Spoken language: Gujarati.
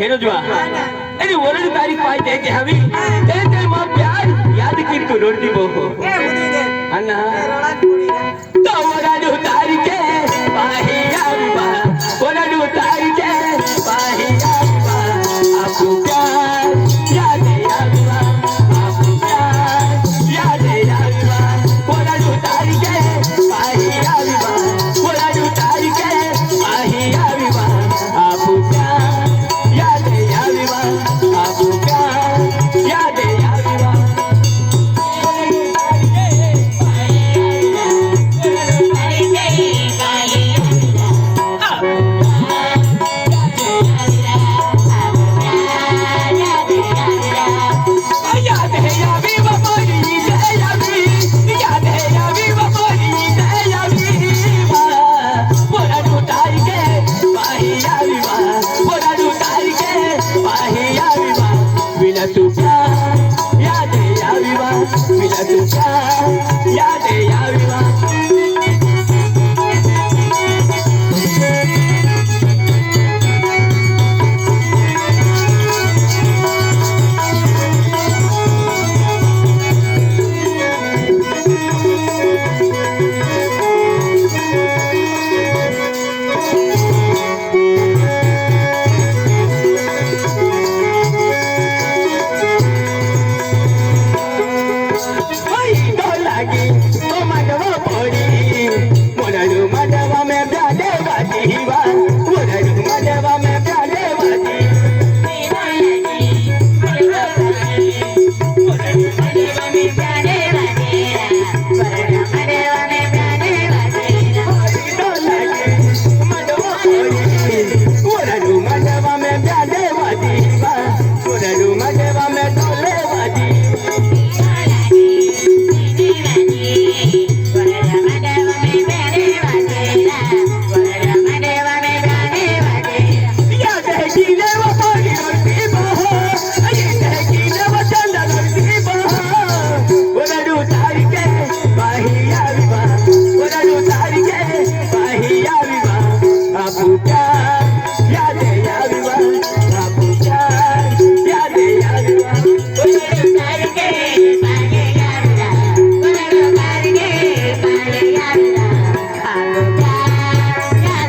ખેરજવા. એની વરદ તારી પાસે કે હવી તે તે માં પ્યાર યાદ કી તું રોડતી બહુ. એ तुझ्या या दे या विवा तुझ्या या दे या विवा Thank you.